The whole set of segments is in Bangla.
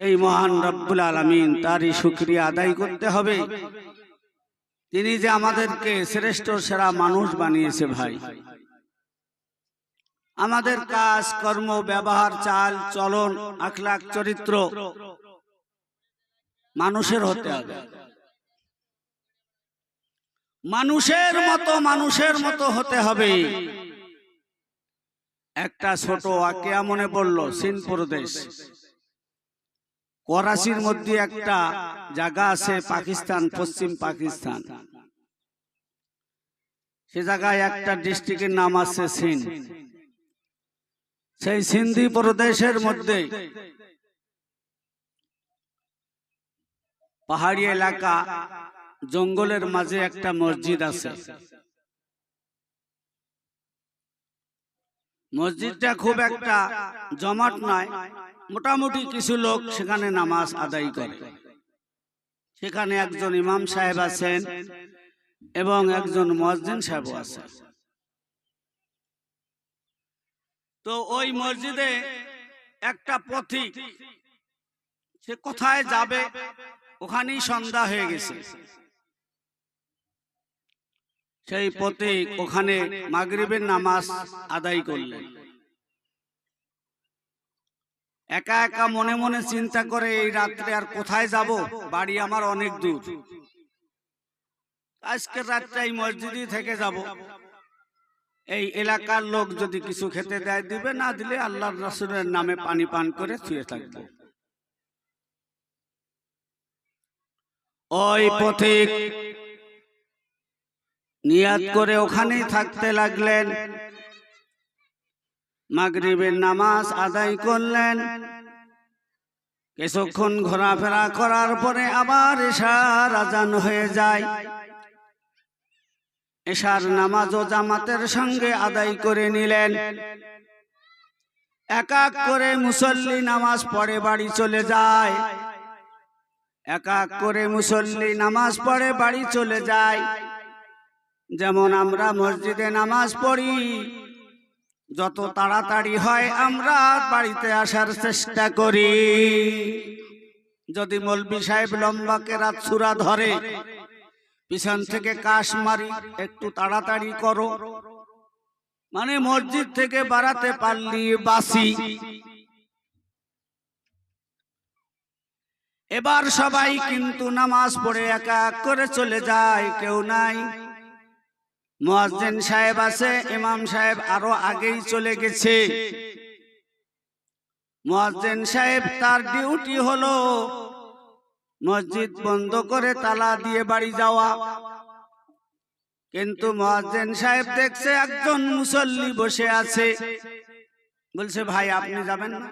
এই মহান রব্বুল আলমিন তারই শুক্রিয়া আদায় করতে হবে। তিনি যে আমাদেরকে শ্রেষ্ঠ সেরা মানুষ বানিয়েছে ভাই। আমাদের কাজ, কর্ম, ব্যবহার, চাল, চলন, আখলাখ, চরিত্র মানুষের হতে হবে। মানুষের মতো মানুষের মতো হতে হবে। একটা ছোট আকিয়া মনে পড়ল, সিন প্রদেশ। করাচির মধ্যে একটা জায়গা আছে পাকিস্তান পশ্চিম পাকিস্তান। সে জায়গায় একটা ডিস্ট্রিক্টের নাম আছে সিন সেই সিন্ধি প্রদেশের মধ্যে পাহাড়ি এলাকা জঙ্গলের মাঝে একটা মসজিদ আছে। মসজিদটা খুব একটা জমাট নয়। মোটামুটি কিছু লোক সেখানে নামাজ আদায় করে। সেখানে একজন ইমাম সাহেব আছেন এবং একজন মসজিদ সাহেব আছেন। তো ওই মসজিদে একটা পথিক, সে কোথায় যাবে? ওখানেই সন্ধ্যা হয়ে গেছে। সেই পথিক ওখানে মাগরিবের নামাজ আদায় করলেন। একা একা মনে মনে চিন্তা করে এই রাত্রে আর কোথায় যাব? বাড়ি আমার অনেক দূর। আজকের রাতটা এই মসজিদই থেকে যাব। এই এলাকার লোক যদি কিছু খেতে দেয়, দিবে, না দিলে আল্লাহ রসুলের নামে পানি পান করে শুয়ে থাকবে। ওই পথিক নিয়াত করে ওখানেই থাকতে লাগলেন। মাগরিবের নামাজ আদায় করলেন। কিছুক্ষণ ঘোরাফেরা করার পরে আবার এশার আজান হয়ে যায়। এশার নামাজ ও জামাতের সঙ্গে আদায় করে নিলেন। এক এক করে মুসল্লি নামাজ পড়ে বাড়ি চলে যায়। এক এক করে মুসল্লি নামাজ পড়ে বাড়ি চলে যায়। যেমন আমরা মসজিদে নামাজ পড়ি যত তাড়াতাড়ি হয় আমরা বাড়িতে আসার চেষ্টা করি। যদি মলবি সাহেব লম্বাকে রাত সুরা ধরে, পিছন থেকে কাশ মারি, একটু তাড়াতাড়ি করো। মানে মসজিদ থেকে বাড়াতে পারলি বাসি। এবার সবাই কিন্তু নামাজ পড়ে একা এক করে চলে যায়, কেউ নাই। মুয়াজ্জিন সাহেব আছে ইমাম সাহেব আরও আগেই চলে গেছে। মুয়াজ্জিন সাহেব তার ডিউটি হলো মসজিদ বন্ধ করে তালা দিয়ে বাড়ি যাওয়া। কিন্তু মুয়াজ্জিন সাহেব দেখছে একজন মুসল্লি বসে আছে। বলছে ভাই আপনি যাবেন না?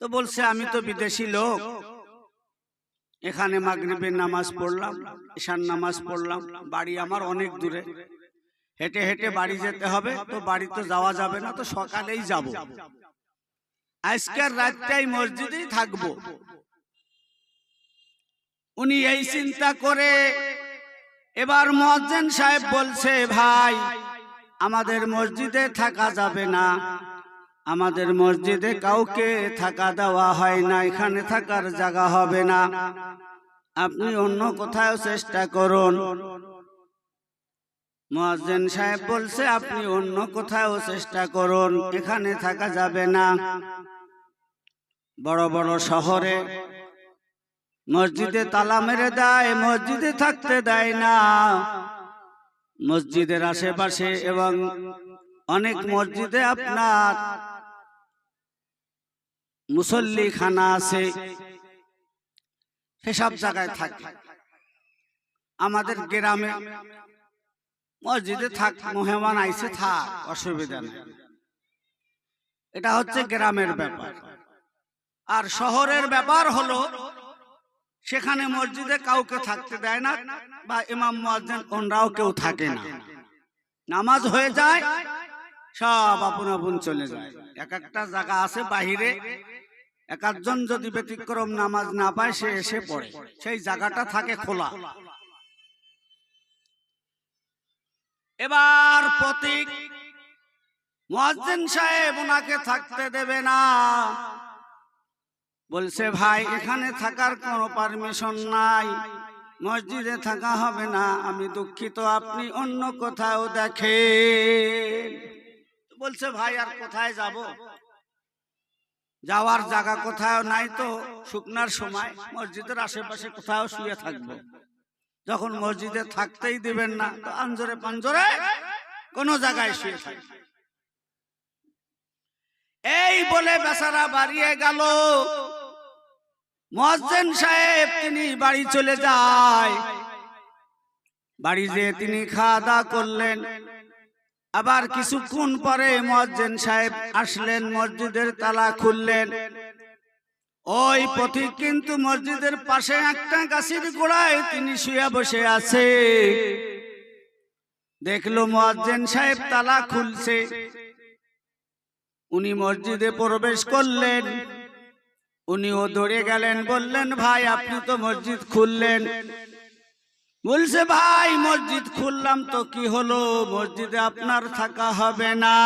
তো বলছে আমি তো বিদেশি লোক। এখানে মাগরিবের নামাজ পড়লাম ঈশান নামাজ পড়লাম বাড়ি আমার অনেক দূরে। হেঁটে হেঁটে বাড়ি যেতে হবে তো বাড়ি তো যাওয়া যাবে না তো সকালেই যাব। আজকের রাতটাই মসজিদেই থাকব। উনি এই চিন্তা করে এবার মজ্জেন সাহেব বলছে ভাই আমাদের মসজিদে থাকা যাবে না। আমাদের মসজিদে কাউকে থাকা দেওয়া হয় না, এখানে থাকার জায়গা হবে না। আপনি অন্য কোথাও চেষ্টা করুন। মহাজেন সাহেব বলছে, আপনি অন্য কোথাও চেষ্টা করুন, এখানে থাকা যাবে না। বড় বড় শহরে মসজিদে তালা মেরে দেয়, মসজিদে থাকতে দেয় না। মসজিদের আশেপাশে এবং অনেক মসজিদে আপনার মুসল্লি খানা আছে, সেসব জায়গায় থাকে। আমাদের গ্রামে মসজিদে থাক, মেহমান আইসে থাক, অসুবিধা নেই। এটা হচ্ছে গ্রামের ব্যাপার। আর শহরের ব্যাপার হলো, সেখানে মসজিদে কাউকে থাকতে দেয় না বা ইমাম মুয়াজ্জিন ওনরাও কেউ থাকে না। নামাজ হয়ে যায়, সব আপন আপন চলে যায়। এক একটা জায়গা আছে বাহিরে একজন যদি ব্যতিক্রম নামাজ না পায়, সে এসে পড়ে। সেই জায়গাটা থাকে খোলা। এবার প্রতীক মুয়াজ্জিন সাহেব ওনাকে থাকতে দেবে না। বলছে, ভাই, এখানে থাকার কোনো পারমিশন নাই। মসজিদে থাকা হবে না। আমি দুঃখিত, আপনি অন্য কোথাও দেখেন। বলছে, ভাই, আর কোথায় যাব? যাওয়ার জায়গা কোথাও নাই তো, শুকনার সময় মসজিদের আশেপাশে কোথাও শুয়ে থাকব। যখন মসজিদে থাকতেই দিবেন না, তো আঞ্জরে পাঞ্জরে কোনো জায়গায় শুয়ে থাকবে। এই বলে বেচারা বাড়িয়ে গেল। মহাজেন সাহেব, তিনি বাড়ি চলে যায়। বাড়ি যেয়ে তিনি খাওয়া দাওয়া করলেন। আবার কিছুক্ষণ পরে মহাজেন সাহেব আসলেন, মসজিদের তালা খুললেন। ওই পথিক কিন্তু মসজিদের পাশে একটা গাছের গোড়ায় তিনি শুয়ে বসে আছে। দেখল মহাজেন সাহেব তালা খুলছে। উনি মসজিদে প্রবেশ করলেন। উনিও দৌড়ে গেলেন, বললেন, ভাই, আপনি তো মসজিদ খুললেন। বলছে, ভাই, মসজিদ খুললাম তো কি হলো? মসজিদে আপনার থাকা হবে না।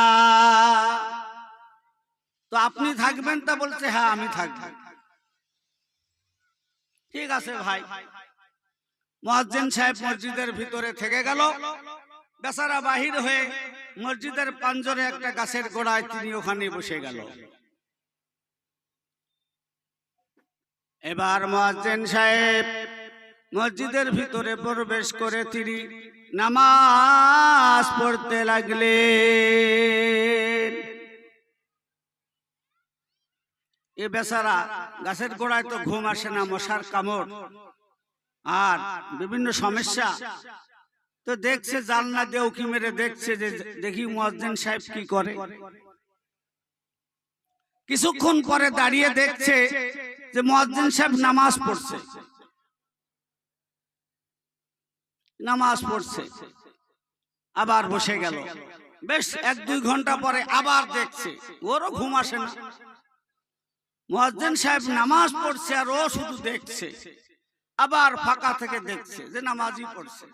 তো আপনি থাকবেন তা বলছে হ্যাঁ আমি থাকব। ঠিক আছে, ভাই। মহাজ্জেন সাহেব মসজিদের ভিতরে থেকে গেল। বেচারা বাহির হয়ে মসজিদের পাঞ্জরে একটা গাছের গোড়ায় তিনি ওখানে বসে গেল। এবার মহাজ্জেন সাহেব মসজিদের ভিতরে প্রবেশ করে তিনি নামাজ পড়তে লাগলেন। এ বেচারা গাছের গোড়ায় তো ঘুম আসে না, মশার কামড়। আর বিভিন্ন সমস্যা। তো দেখছে জালনা দিয়ে উকি মেরে দেখছে যে, দেখি মহাজ্জেন সাহেব কি করে। কিছুক্ষণ পরে দাঁড়িয়ে দেখছে যে মহাজ্জেন সাহেব নামাজ পড়ছে। নামাজ পড়ছে। আবার বসে গেল। বেশ, এক দুই ঘণ্টা পরে আবার দেখছে। ওরও ঘুম আসে না। মহাজ্জেন সাহেব নামাজ পড়ছে আর ও শুধু দেখছে। আবার ফাঁকা থেকে দেখছে যে নামাজই পড়ছে।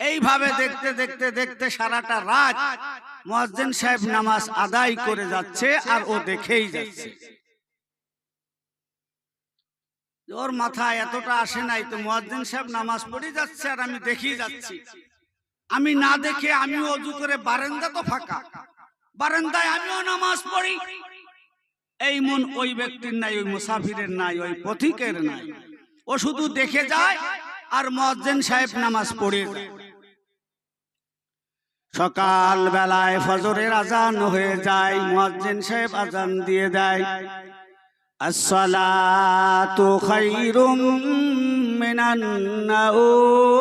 এইভাবে দেখতে দেখতে দেখতে সারাটা রাত মহাজ্জেন সাহেব নামাজ আদায় করে যাচ্ছে আর ও দেখেই যাচ্ছে। ওর মাথায় এতটা আসে নাই তো মহাজ্জেন সাহেব নামাজ পড়ে যাচ্ছে আর আমি দেখেই যাচ্ছি। আমি না দেখে আমিও অজু করে বারান্দা তো ফাঁকা। বারান্দায় আমিও নামাজ পড়ি। এই মন ওই ব্যক্তির নাই, ওই মুসাফিরের নাই, ওই পথিকের নাই। ও শুধু দেখে যায় আর মজ্জেন সাহেব নামাজ পড়ে। সকাল বেলায় ফজরের আজান হয়ে যায় মজ্জেন সাহেব আজান দিয়ে দেয়। আসসালাতু খাইরুম মিনান নাউম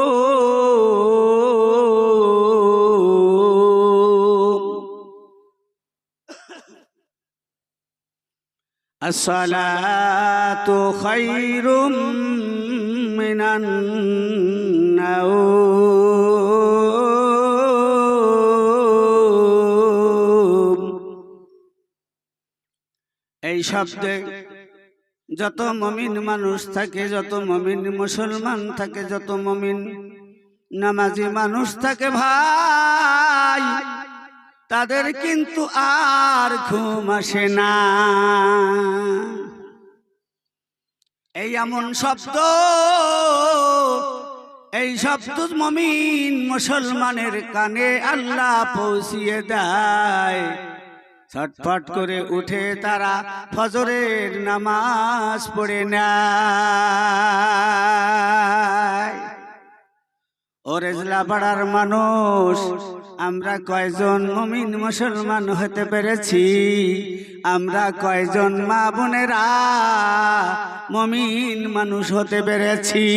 الصلاة خير من النوم এই শব্দে যত মমিন মানুষ থাকে, যত মমিন মুসলমান থাকে, যত মমিন নামাজি মানুষ থাকে ভাই, তাদের কিন্তু আর ঘুম আসে না। এই এমন শব্দ, এই শব্দ মমিন মুসলমানের কানে আল্লাহ পৌঁছিয়ে দেয়। ছটফট করে উঠে তারা ফজরের নামাজ পড়ে নেয়। ও রেজলা পাড়ার মানুষ, আমরা কয়জন মমিন মুসলমান হতে পেরেছি? আমরা কয়জন মা বোনেরা মমিন মানুষ হতে পেরেছি?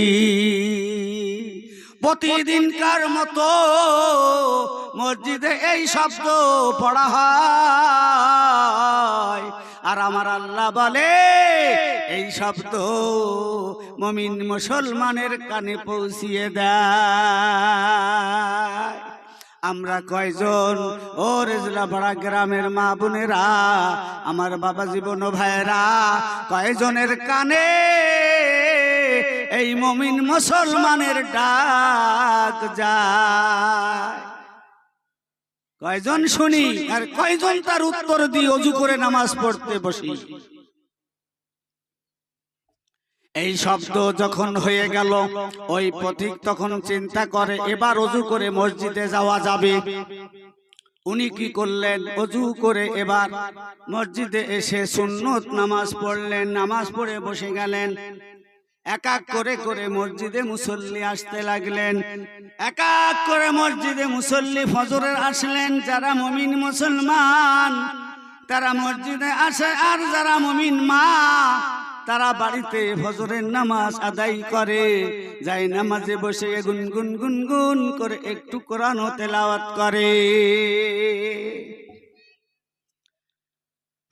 প্রতিদিনকার মতো মসজিদে এই শব্দ পড়া হয়। আর আমার আল্লাহ বলে, এই শব্দ মমিন মুসলমানের কানে পৌঁছিয়ে দেয়। আমরা কয়জন, ও রেজলা পাড়া গ্রামের মা বোনেরা, আমার বাবা জীবন ভাইরা কয়জনের কানে এই মমিন মুসলমানের ডাক যায়। কয়জন শুনি আর কয়জন তার উত্তর দিয়ে অজু করে নামাজ পড়তে বসি? এই শব্দ যখন হয়ে গেল, ওই পথিক তখন চিন্তা করে, এবার অজু করে মসজিদে যাওয়া যাবে। উনি কি করলেন? অজু করে এবার মসজিদে এসে সুন্নত নামাজ পড়লেন, নামাজ পড়ে বসে গেলেন। এক এক করে করে মসজিদে মুসল্লি আসতে লাগলেন। এক এক করে মসজিদে মুসল্লি ফজরের আসলেন। যারা মমিন মুসলমান তারা মসজিদে আসে। আর যারা মমিন মা তারা বাড়িতে ফজরের নামাজ আদায় করে। যাই নামাজে বসে গুনগুন গুনগুন করে একটু কোরআন তেলাওয়াত করে।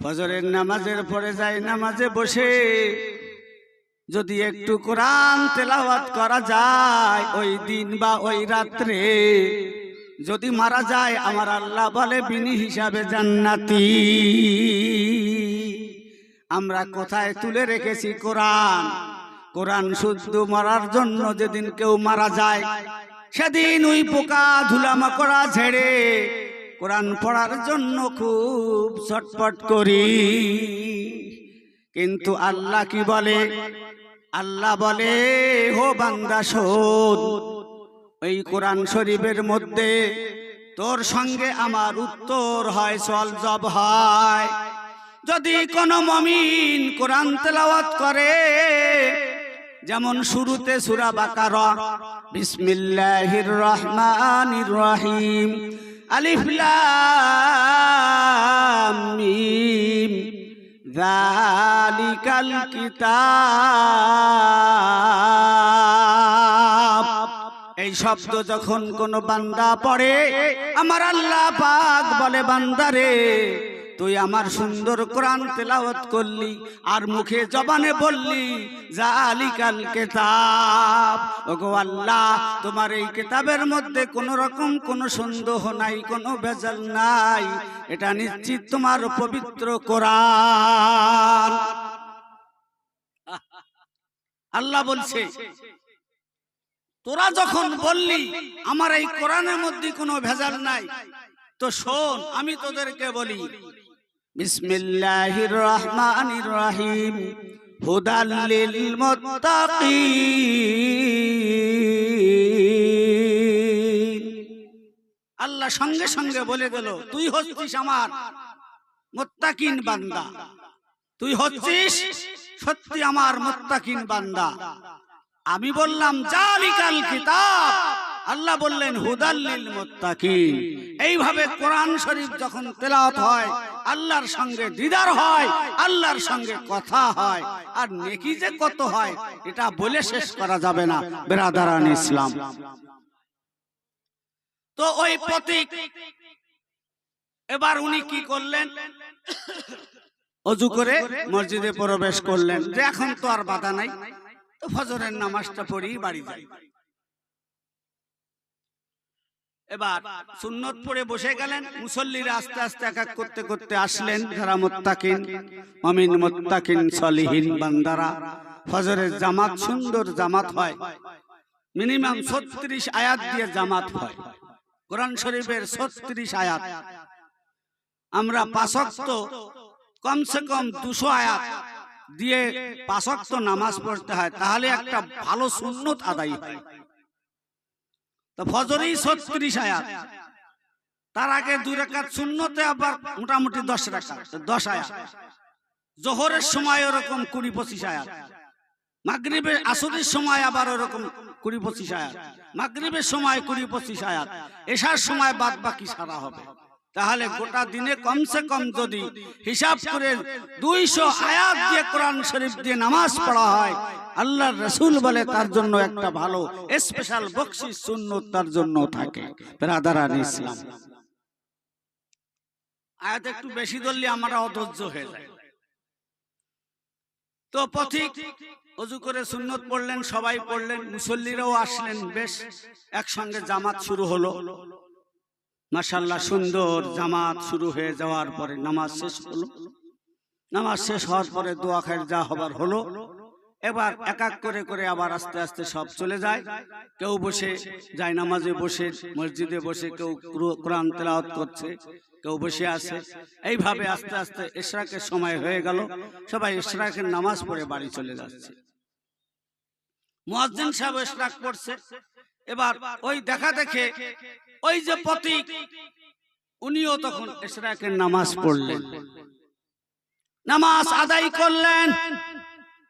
ফজরের নামাজের পরে যাই নামাজে বসে যদি একটু কোরআন তেলাওয়াত করা যায় ওই দিন বা ওই রাত্রে, যদি মারা যায় আমার আল্লাহ বলে বিনি হিসাবে জান্নাতি। আমরা কোথায় তুলে রেখেছি কোরআন? কোরআন শুদ্ধ মরার জন্য যেদিন কেউ মারা যায়, সেদিন ওই পোকা ধুলামাকড়া ঝেড়ে কোরআন পড়ার জন্য খুব ছটপট করি। কিন্তু আল্লাহ কি বলে? আল্লাহ বলে হো বান্দা, শোন। ওই কোরআন শরীফের মধ্যে তোর সঙ্গে আমার উত্তর হয় সল জব হয়। যদি কোনো মমিন কোরআন তেলাওয়াত করে, যেমন শুরুতে সুরা বাকার, বিসমিল্লাহির রহমানির রহিম, আলিফ লাম মিম যালিকাল কিতাব এই শব্দ যখন কোন বান্দা পড়ে আমার আল্লাহ পাক বলে বান্দারে তুই আমার সুন্দর কোরআন তেলাওয়াত করলি আর মুখে জবানে বললি জালিকাল কিতাব। ওগো আল্লাহ, তোমার এই কেতাবের মধ্যে কোন রকম কোন সন্দেহ নাই, কোনো ভেজাল নাই। এটা নিশ্চিত তোমার পবিত্র কোরআন। আল্লাহ বলছে, তোরা যখন বললি, আমার এই কোরআনের মধ্যে কোনো ভেজাল নাই, তো শোন, আমি তোদেরকে বলি বিসমিল্লাহির রহমানির রহিম। হুদাল্লিল মুত্তাকিন। আল্লাহ সঙ্গে সঙ্গে বলে দিল, তুই হচ্ছিস আমার মুত্তাকিন বান্দা। তুই হচ্ছিস সত্যি আমার মুত্তাকিন বান্দা। আমি বললাম, জালিকাল কিতাব। আল্লাহ বললেন হুদাল্লিল মুত্তাকিন। এইভাবে কোরআন শরীফ যখন তেলাওয়াত হয়, আল্লাহর সঙ্গে দিদার হয়, আল্লাহর সঙ্গে কথা হয়, আর নেকি যে কত হয়, এটা বলে শেষ করা যাবে না, বেরাদারান ইসলাম। তো ওই প্রতীক, এবার উনি কি করলেন? অজু করে মসজিদে প্রবেশ করলেন, যে এখন তো আর বাধা নাই, তো ফজরের নামাজটা পড়ি বাড়ি যাই এবার সুন্নত পড়ে বসে গেলেন, মুসল্লিরা আস্তে আস্তে এক এক করতে করতে আসলেন যারা মোত্তাকিন, মমিন মোত্তাকিন সলিহীন বান্দারা। ফজরের জামাত সুন্দর জামাত হয়। মিনিমাম ছত্রিশ আয়াত দিয়ে জামাত হয়। কোরআন শরীফের ছত্রিশ আয়াত। আমরা পাশক্ত কমসে কম দুশো আয়াত দিয়ে পাশক্ত নামাজ পড়তে হয়। তাহলে একটা ভালো সুন্নত আদায় হয়। ফজরেই ছত্রিশ আয়াত। তার আগে দুই রাকাত শূন্যতে আবার মোটামুটি দশ রাকাত দশ আয়াত। জোহরের সময় ওরকম কুড়ি পঁচিশ আয়াত। মাগরিবের আসরের সময় আবার ওরকম কুড়ি পঁচিশ আয়াত। মাগরিবের সময় কুড়ি পঁচিশ আয়াত। এসার সময় বাদ বাকি সারা হবে। তাহলে গোটা দিনে কমসে কম যদি হিসাব করে দুইশো আয়াত দিয়ে কোরআন শরীফ দিয়ে নামাজ পড়া হয়। আল্লাহর রসুল বলে তার জন্য একটা ভালো স্পেশাল বকশিস সুন্নত তার জন্য থাকে। বেরাদারান ইসলাম, আয়াত একটু বেশি ধরলে আমরা অধৈর্য হয়ে যায় তো পথিক, অজু করে সুন্নত পড়লেন, সবাই পড়লেন, মুসল্লিরাও আসলেন, বেশ, একসঙ্গে জামাত শুরু হলো। মাসাল্লাহ সুন্দর জামাত শুরু হয়ে যাওয়ার পরে নামাজ শেষ হলো। নামাজ শেষ হওয়ার পরে দোয়া খায়ের যা হবার হলো। এবার এক এক করে করে আবার আস্তে আস্তে সব চলে যায়। কেউ বসে যায় নামাজে বসে মসজিদে বসে কেউ কোরআন তেলাওয়াত করছে কেউ বসে আছে। এইভাবে আস্তে আস্তে ইশরাকের সময় হয়ে গেল। সবাই ইশরাকের নামাজ পড়ে বাড়ি চলে যাচ্ছে। মুয়াজ্জিন সাহেব ইশরাক পড়ছে এবার ওই দেখা দেখে ওই যে প্রতীক উনিও তখন ইশরাকের নামাজ পড়লেন। নামাজ আদায় করলেন।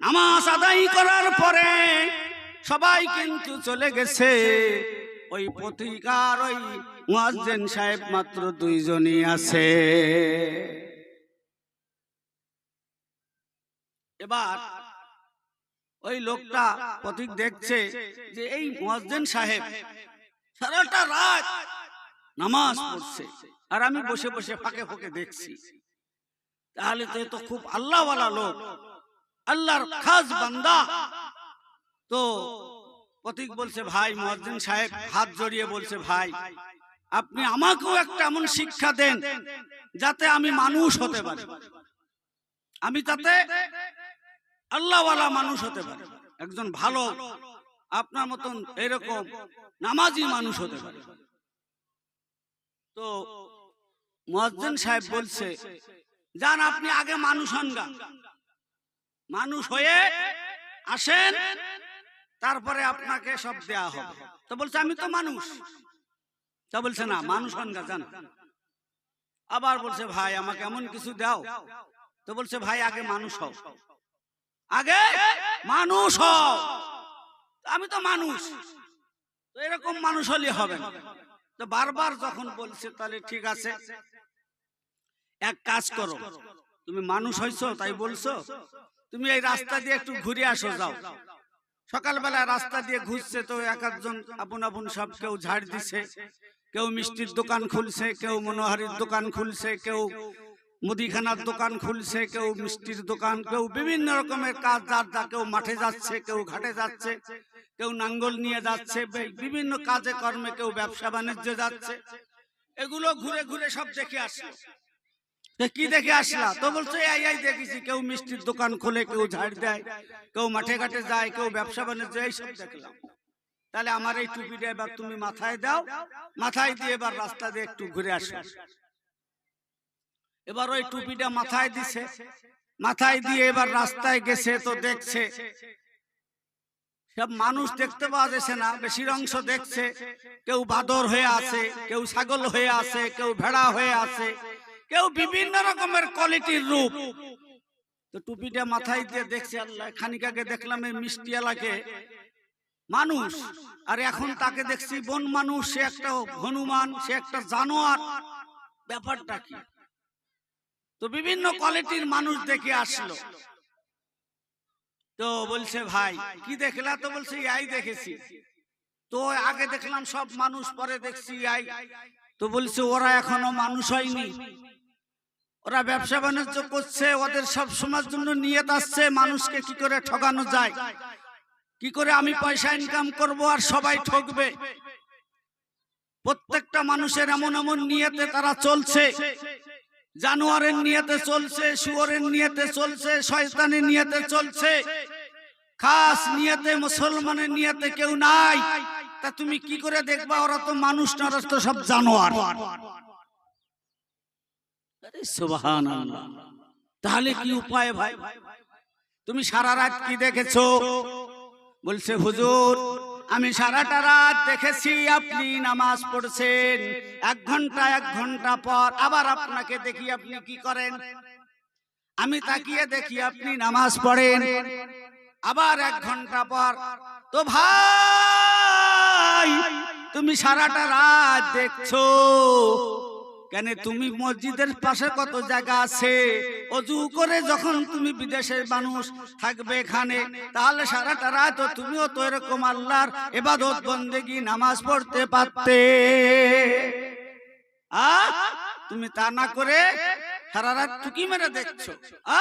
নামাজ আদায় করার পরে সবাই কিন্তু চলে গেছে। ওই প্রতিকার ওই মুয়াজ্জিন সাহেব মাত্র দুইজনই আছে। এবার ওই লোকটা প্রতীক দেখছে যে এই মুয়াজ্জিন সাহেব সারাটা রাত নামাজ পড়ছে আর আমি বসে বসে ফাঁকে ফাঁকে দেখছি। তাহলে তো খুব আল্লাহওয়ালা লোক। আল্লাহর খাস বান্দা। তো প্রতীক বলছে ভাই মুয়াজ্জিন সাহেব হাত জড়িয়ে বলছে ভাই আপনি আমাকেও একটা এমন শিক্ষা দেন যাতে আমি মানুষ হতে পারি। আমি তাতে আল্লাহওয়ালা মানুষ হতে পারি। একজন ভালো আপনার মতন এরকম নামাজি মানুষ হতে পারে। তো মুয়াজ্জিন সাহেব বলছে যান আপনি আগে মানুষ হন গা। মানুষ হয়ে আসেন, তারপরে আপনাকে সব দেয়া হবে। তো বলছে, আমি তো মানুষ। তা বলছে, না, মানুষ হন গা যান আবার বলছে, ভাই, আমাকে এমন কিছু দাও। তো বলছে, ভাই, আগে মানুষ হও। আগে মানুষ হও। আমি তো মানুষ। তো এরকম মানুষ হলে হবে না। তো বারবার যখন বলছে, তাহলে ঠিক আছে, এক কাজ করো। তুমি মানুষ হইছো, তাই বলছো। তুমি এই রাস্তা দিয়ে একটু ঘুরে আসো যাও। সকালবেলা রাস্তা দিয়ে ঘুরছে তো এক একজন আপন আপন সব কেউ ঝাড় দিছে, কেউ মিষ্টির দোকান খুলছে, কেউ মনোহারির দোকান খুলছে, কেউ মুদিখানার দোকান খুলছে, কেউ মিষ্টির দোকান, কেউ বিভিন্ন রকমের কাজ যার যা কেউ মাঠে যাচ্ছে, কেউ ঘাটে যাচ্ছে, কেউ নাঙ্গল নিয়ে যাচ্ছে বিভিন্ন কাজে কর্মে কেউ ব্যবসা বাণিজ্য যাচ্ছে। এগুলো ঘুরে ঘুরে সব দেখে আসলো। তো কি দেখে আসলা? তো বলছে এই এই দেখেছি, কেউ মিষ্টির দোকান খোলে, কেউ ঝাড় দেয়, কেউ মাঠে ঘাটে যায়, কেউ ব্যবসা বাণিজ্য এইসব দেখলাম। তাহলে আমার এই টুপিটা এবার তুমি মাথায় দাও, মাথায় দিয়ে এবার রাস্তা দিয়ে একটু ঘুরে আসো। এবার ওই টুপিটা মাথায় দিছে, মাথায় দিয়ে এবার রাস্তায় গেছে, তো দেখছে। সব মানুষ দেখতে পাওয়া যাচ্ছে না, বেশির অংশ দেখছে। কেউ বাদর হয়ে আছে, কেউ ছাগল হয়ে আছে, কেউ ভেড়া হয়ে আছে। কেউ বিভিন্ন রকমের কোয়ালিটির রূপ। তো টুপিটা মাথায় দিয়ে দেখছে, আল্লাহ, খানিক আগে দেখলাম এই মিষ্টি এলাকে। মানুষ, আর এখন তাকে দেখছি বন মানুষ, সে একটা হনুমান, সে একটা জানোয়ার। ব্যাপারটা কি? তো বিভিন্ন কোয়ালিটির মানুষ দেখে আসলো। তো বলছে, ভাই, কি দেখলা? তো বলছে আই দেখেছি। তো আগে দেখলাম সব মানুষ, পরে দেখছি ইয়াই তো বলছে, ওরা এখনও মানুষ হয়নি। ওরা ব্যবসা বাণিজ্য করছে, ওদের সব সময়ের জন্য নিয়ে আসছে, মানুষকে কি করে ঠকানো যায়? কি করে আমি পয়সা ইনকাম করব আর সবাই ঠকবে? প্রত্যেকটা মানুষের এমন এমন নিয়েতে তারা চলছে। জানোয়ারের নিয়েতে চলছে, শুয়োরের নিয়তে চলছে, শয়তানের নিয়েতে চলছে। খাস নিয়েতে মুসলমানের নিয়তে কেউ নাই। তা তুমি কি করে দেখবা? ওরা তো মানুষ না তো সব জানোয়ার। তাহলে কি উপায় ভাই? তুমি সারা রাত কি দেখেছ? বলছে, হুজুর, আমি সারাটা রাত দেখেছি, আপনি নামাজ পড়ছেন। এক ঘণ্টা এক ঘণ্টা পর আবার আপনাকে দেখি আপনি কি করেন। আমি তাকিয়ে দেখি আপনি নামাজ পড়েন। আবার এক ঘণ্টা পর, তো ভাই, তুমি সারাটা রাত দেখছ কেন তুমি মসজিদের পাশে কত জায়গা আছে? অজু করে যখন তুমি বিদেশের মানুষ থাকবে এখানে তাহলে সারাটা রাত তুমিও তো এরকম আল্লাহর এবাদত বন্দেগি নামাজ পড়তে পারতে। আ তুমি তা না করে সারা রাত টুকি মেরে দেখছ। আ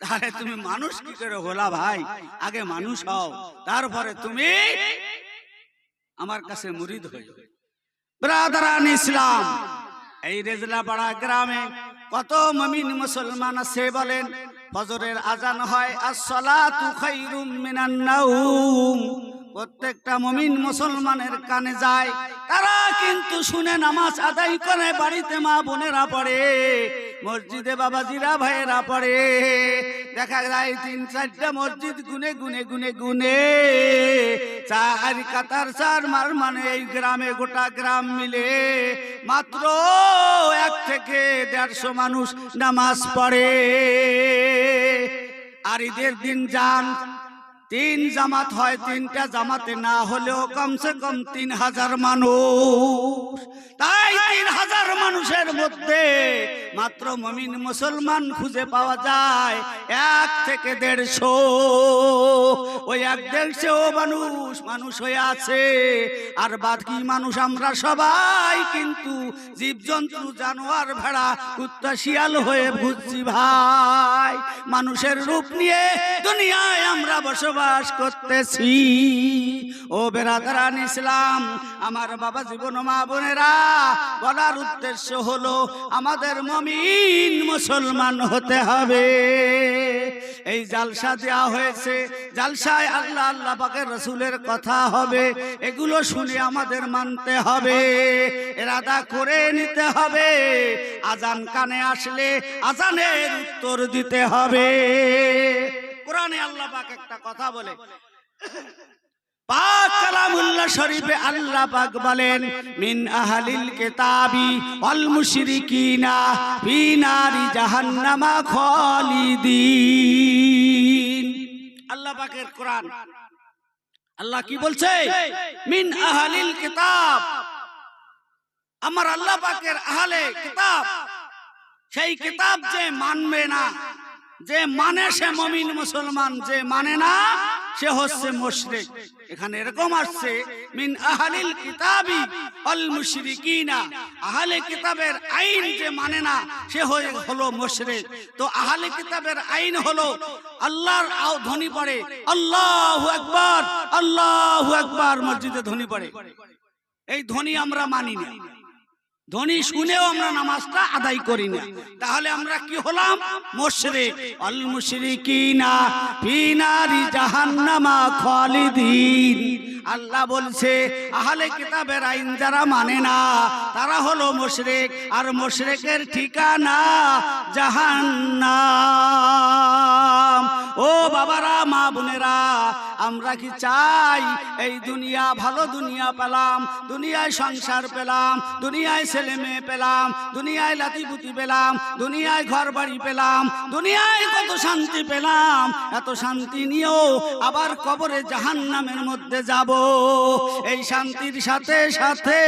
তাহলে তুমি মানুষ কি করে হলা ভাই? আগে মানুষ হও তারপরে তুমি আমার কাছে মুরিদ হয়ে ব্রাদারান ইসলাম এই রেজলা পাড়া গ্রামে কত মমিন মুসলমান আছে বলেন? ফজরের আজান হয়, আসসালাতু খাইরুম মিনান নাউম। প্রত্যেকটা মমিন মুসলমানের কানে যায়। তারা কিন্তু শুনে নামাজ আদায় করে, বাড়িতে মা বোনেরা পড়ে, মসজিদে বাবাজিরা ভাইয়েরা পড়ে। দেখা যায় তিন, চারটা মসজিদ গুনে গুনে গুনে গুনে, চার কাতার, চার মার মানে এই গ্রামে গোটা গ্রাম মিলে। মাত্র এক থেকে দেড়শো মানুষ নামাজ পড়ে। আর ঈদের দিন যান তিন জামাত হয়, তিনটা জামাতে না হলেও কমসে কম তিন হাজার মানুষ। তাই তিন হাজার মানুষের মধ্যে মাত্র মমিন মুসলমান খুঁজে পাওয়া যায় এক থেকে দেড়শো। ওই এক দেড়শো মানুষ মানুষ হয়ে আছে। আর বাকি মানুষ আমরা সবাই কিন্তু জীবজন্তু, জানোয়ার ভেড়া, কুত্তা, শিয়াল হয়ে ঘুরছি ভাই। মানুষের রূপ নিয়ে দুনিয়ায় আমরা বসবাস করতেছি। ও বেরাদারান ইসলাম, আমার বাবা জীবন মা বোনেরা, বলার উদ্দেশ্য হলো আমাদের মমিন মুসলমান হতে হবে। এই জালসা দেওয়া হয়েছে, জালসায় আল্লাহ আল্লাহ পাকের রসুলের কথা হবে, এগুলো শুনে আমাদের মানতে হবে, এরাদা করে নিতে হবে, আজান কানে আসলে আজানের উত্তর দিতে হবে। কোরআনে আল্লাহ পাক একটা কথা বলে। আল্লাহ বলেন, মিন আল্লাহ কোরআন। আল্লাহ কি বলছে? মিন আহলিল কিতাব। আমার আল্লাহ পাকের আহলে কিতাব, সেই কিতাব যে মানবে না যে মানে সে মমিন মুসলমান, যে মানে না, সে হচ্ছে মুশরিক। এখানে এরকম আসছে, মিন আহালিল কিতাবি অল মুশরিকিনা। আহলে কিতাবের আইন যে মানে না, সে হয়ে হলো মুশরিক। তো আহলে কিতাবের আইন হলো আল্লাহর আও ধ্বনি পড়ে, আল্লাহু আকবার আল্লাহু আকবার মসজিদে ধ্বনি পড়ে। এই ধ্বনি আমরা মানি না। ধ্বনি শুনেও আমরা নামাজটা আদায় করি না। তাহলে আমরা কি হলাম? মুশরিক। আল মুশরিকিনা ফি নারি জাহান্নামা খালিদিন। আল্লাহ বলছে আহলে কিতাবের আইন যারা মানে না তারা হলো মুশরিক। আর মুশরিকের ঠিকানা জাহান্নাম। ও বাবারা মা বোনেরা আমরা কি চাই? এই দুনিয়া ভালো দুনিয়া পেলাম, দুনিয়ায় সংসার পেলাম, দুনিয়ায় ছেলে মেয়ে পেলাম, দুনিয়ায় লাতিপুতি পেলাম, দুনিয়ায় ঘর বাড়ি পেলাম, দুনিয়ায় কত শান্তি পেলাম, এত শান্তি নিয়েও আবার কবরে জাহান্নামের মধ্যে যাব। এই শান্তির সাথে সাথে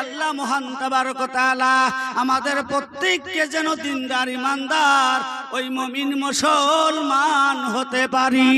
আল্লাহ মহান তাবারক তাআলা আমাদের প্রত্যেককে যেন দিনদার, ইমানদার, ওই মমিন মুসলমান হতে পারি।